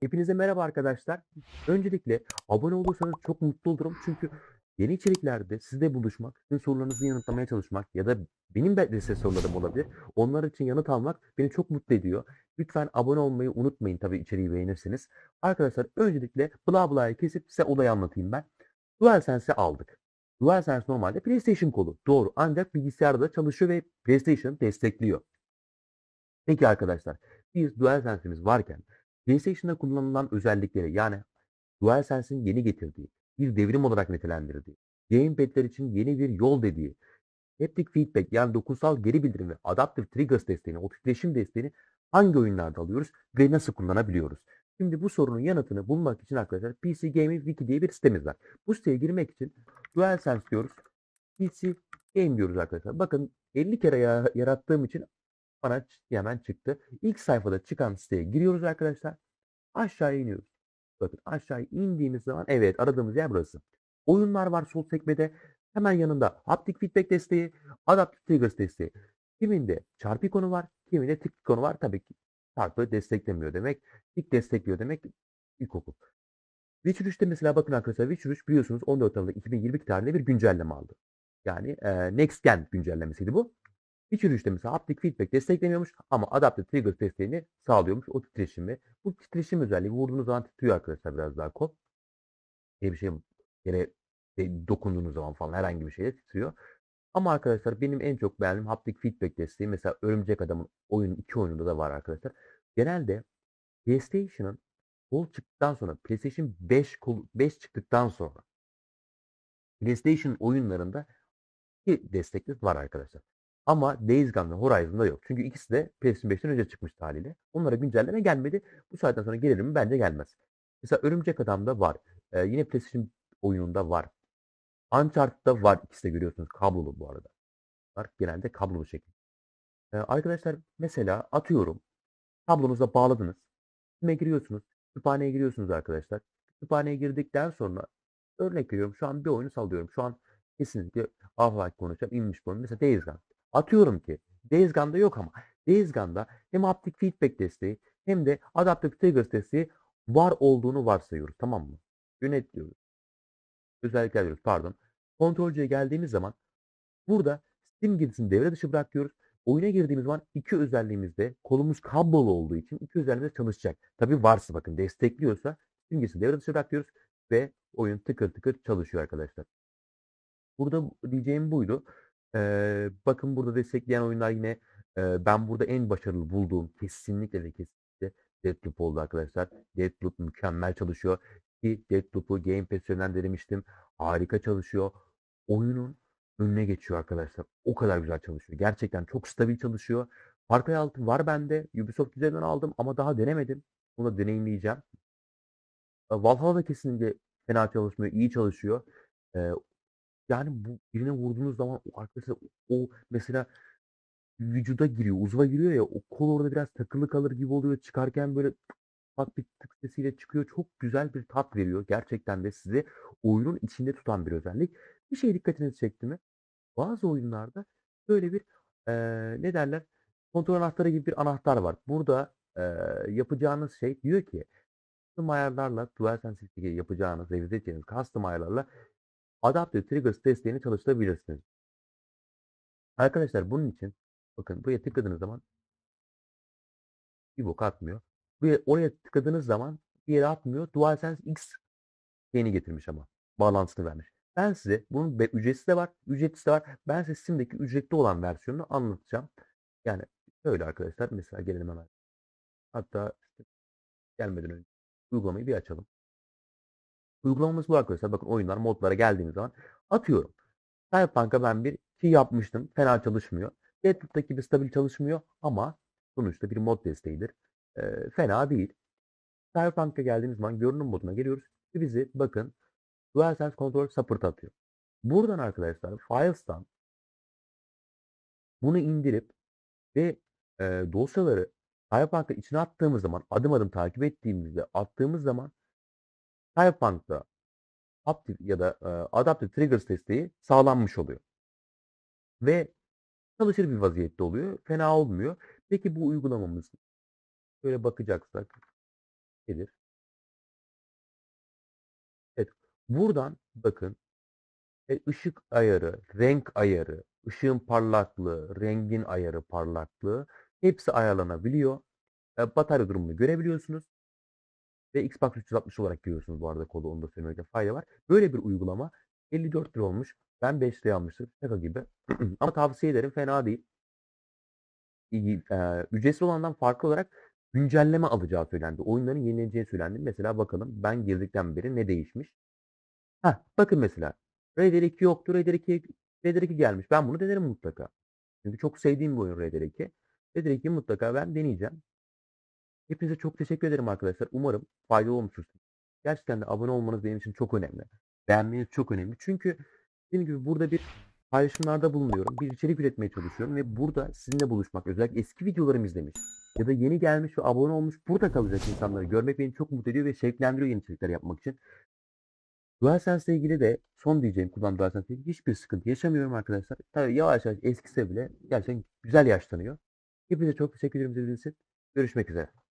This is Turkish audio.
Hepinize merhaba arkadaşlar. Öncelikle abone olursanız çok mutlu olurum. Çünkü yeni içeriklerde sizle buluşmak, sizin sorularınızı yanıtlamaya çalışmak ya da benim de size sorularım olabilir. Onlar için yanıt almak beni çok mutlu ediyor. Lütfen abone olmayı unutmayın tabii içeriği beğenirseniz. Arkadaşlar öncelikle bla bla'yı kesip size olayı anlatayım ben. DualSense'i aldık. DualSense normalde PlayStation kolu. Doğru. Ancak bilgisayarda da çalışıyor ve PlayStation destekliyor. Peki arkadaşlar biz DualSense'imiz varken PlayStation'da kullanılan özellikleri yani DualSense'in yeni getirdiği, bir devrim olarak nitelendirdiği, gamepad'ler için yeni bir yol dediği, haptic feedback yani dokunsal geri bildirim ve adaptive triggers desteğini, o titreşim desteğini hangi oyunlarda alıyoruz ve nasıl kullanabiliyoruz? Şimdi bu sorunun yanıtını bulmak için arkadaşlar PC Gaming Wiki diye bir sitemiz var. Bu siteye girmek için DualSense diyoruz. PC Game diyoruz arkadaşlar. Bakın 50 kere ya- yarattığım için bana hemen çıktı. İlk sayfada çıkan siteye giriyoruz arkadaşlar. Aşağıya iniyoruz. Bakın aşağıya indiğimiz zaman evet aradığımız yer burası. Oyunlar var sol sekmede. Hemen yanında haptic feedback desteği, adaptive triggers desteği. Kiminde çarpı ikonu var, kiminde tik ikonu var. Tabii ki çarpı desteklemiyor demek. Tik destekliyor demek ilkokul. Witcher 3'te mesela bakın arkadaşlar Witcher 3 biliyorsunuz 14 Aralık 2022 tarihinde bir güncelleme aldı. Yani e, Next Gen güncellemesiydi bu. Witcher 3'te mesela haptic feedback desteklemiyormuş ama adaptive trigger desteğini sağlıyormuş o titreşimi. Bu titreşim özelliği vurduğunuz zaman titriyor arkadaşlar biraz daha kol. Diye bir şey yere dokunduğunuz zaman falan herhangi bir şeye titriyor. Ama arkadaşlar benim en çok beğendiğim haptic feedback desteği mesela Örümcek Adam'ın oyun iki oyununda da var arkadaşlar. Genelde PlayStation'ın kol çıktıktan sonra PlayStation 5 kol 5 çıktıktan sonra PlayStation oyunlarında iki destekli var arkadaşlar. Ama Days Gone ve Horizon'da yok. Çünkü ikisi de PlayStation 5'ten önce çıkmıştı haliyle. Onlara güncelleme gelmedi. Bu saatten sonra gelir mi? Bence gelmez. Mesela Örümcek Adam'da var. Ee, yine PlayStation oyununda var. Uncharted'da var. İkisi de görüyorsunuz. Kablolu bu arada. Var. Genelde kablolu şekilde. Ee, arkadaşlar mesela atıyorum. Kablonuza bağladınız. Kime giriyorsunuz? Kütüphaneye giriyorsunuz arkadaşlar. Kütüphaneye girdikten sonra örnek veriyorum. Şu an bir oyunu sallıyorum. Şu an kesinlikle afaki konuşacağım. inmiş bu. Mesela Days Gone. Atıyorum ki Days Gone'da yok ama Days Gone'da hem haptic feedback desteği hem de adaptive triggers desteği var olduğunu varsayıyoruz. Tamam mı? Yönet diyoruz. Özellikler diyoruz. Pardon. Kontrolcüye geldiğimiz zaman burada Steam girdisini devre dışı bırakıyoruz. Oyuna girdiğimiz zaman iki özelliğimizde kolumuz kablolu olduğu için iki özelliğimiz çalışacak. Tabii varsa bakın destekliyorsa Steam girdisini devre dışı bırakıyoruz ve oyun tıkır tıkır çalışıyor arkadaşlar. Burada diyeceğim buydu. Ee, bakın burada destekleyen oyunlar yine e, ben burada en başarılı bulduğum kesinlikle ve kesinlikle Deathloop oldu arkadaşlar. Deathloop mükemmel çalışıyor. Ki Deathloop'u Game Pass üzerinden denemiştim. Harika çalışıyor. Oyunun önüne geçiyor arkadaşlar. O kadar güzel çalışıyor. Gerçekten çok stabil çalışıyor. Cry 6 var bende. Ubisoft üzerinden aldım ama daha denemedim. Bunu da deneyimleyeceğim. Valhalla da kesinlikle fena çalışmıyor. iyi çalışıyor. Ee, yani bu birine vurduğunuz zaman o arkadaşlar o mesela vücuda giriyor, uzva giriyor ya o kol orada biraz takılı kalır gibi oluyor. Çıkarken böyle ufak bir tık sesiyle çıkıyor. Çok güzel bir tat veriyor. Gerçekten de sizi oyunun içinde tutan bir özellik. Bir şey dikkatinizi çekti mi? Bazı oyunlarda böyle bir eee, ne derler? Kontrol anahtarı gibi bir anahtar var. Burada eee, yapacağınız şey diyor ki custom ayarlarla DualSense yapacağınız, revize edeceğiniz custom ayarlarla Adaptive Triggers desteğini çalıştırabilirsiniz. Arkadaşlar bunun için bakın buraya tıkladığınız zaman bir bok atmıyor. Buraya, oraya tıkladığınız zaman bir yere atmıyor. DualSense X yeni getirmiş ama. Bağlantısını vermiş. Ben size bunun ücretsiz de var, ücretsiz de var. Ben size Steam'deki ücretli olan versiyonunu anlatacağım. Yani şöyle arkadaşlar mesela gelelim hemen. Hatta gelmeden önce uygulamayı bir açalım. Uygulamamız bu arkadaşlar. Bakın oyunlar modlara geldiğimiz zaman atıyorum. Cyberpunk'a ben bir şey yapmıştım. Fena çalışmıyor. Deathloop'taki gibi stabil çalışmıyor ama sonuçta bir mod desteğidir. Ee, fena değil. Cyberpunk'a geldiğimiz zaman görünüm moduna geliyoruz. Ve bizi bakın DualSense Control Support atıyor. Buradan arkadaşlar Files'tan bunu indirip ve e, dosyaları Cyberpunk'a içine attığımız zaman adım adım takip ettiğimizde attığımız zaman Cyberpunk'ta Aptive ya da e, Adaptive Triggers desteği sağlanmış oluyor. Ve çalışır bir vaziyette oluyor. Fena olmuyor. Peki bu uygulamamız şöyle bakacaksak nedir? Evet. Buradan bakın e, ışık ayarı, renk ayarı, ışığın parlaklığı, rengin ayarı parlaklığı hepsi ayarlanabiliyor. E, batarya durumunu görebiliyorsunuz. Ve Xbox 360 olarak görüyorsunuz bu arada kodu onu da söylemekte fayda var. Böyle bir uygulama 54 lira olmuş. Ben 5 liraya almıştım. Şaka gibi. Ama tavsiye ederim. Fena değil. İyi, e, ücretsiz olandan farklı olarak güncelleme alacağı söylendi. Oyunların yenileneceği söylendi. Mesela bakalım ben girdikten beri ne değişmiş? Heh, bakın mesela. Raider 2 yoktu. Raider 2, Raider 2 gelmiş. Ben bunu denerim mutlaka. Çünkü çok sevdiğim bir oyun Raider 2. Raider 2'yi mutlaka ben deneyeceğim. Hepinize çok teşekkür ederim arkadaşlar. Umarım faydalı olmuştur. Gerçekten de abone olmanız benim için çok önemli. Beğenmeniz çok önemli. Çünkü dediğim gibi burada bir paylaşımlarda bulunuyorum. Bir içerik üretmeye çalışıyorum ve burada sizinle buluşmak, özellikle eski videolarımı izlemiş ya da yeni gelmiş ve abone olmuş burada kalacak insanları görmek beni çok mutlu ediyor ve şevklendiriyor yeni içerikler yapmak için. DualSense ile ilgili de son diyeceğim kullandığım DualSense ile ilgili hiçbir sıkıntı yaşamıyorum arkadaşlar. Tabii yavaş yavaş eskise bile gerçekten güzel yaşlanıyor. Hepinize çok teşekkür ederim izlediğiniz için. Görüşmek üzere.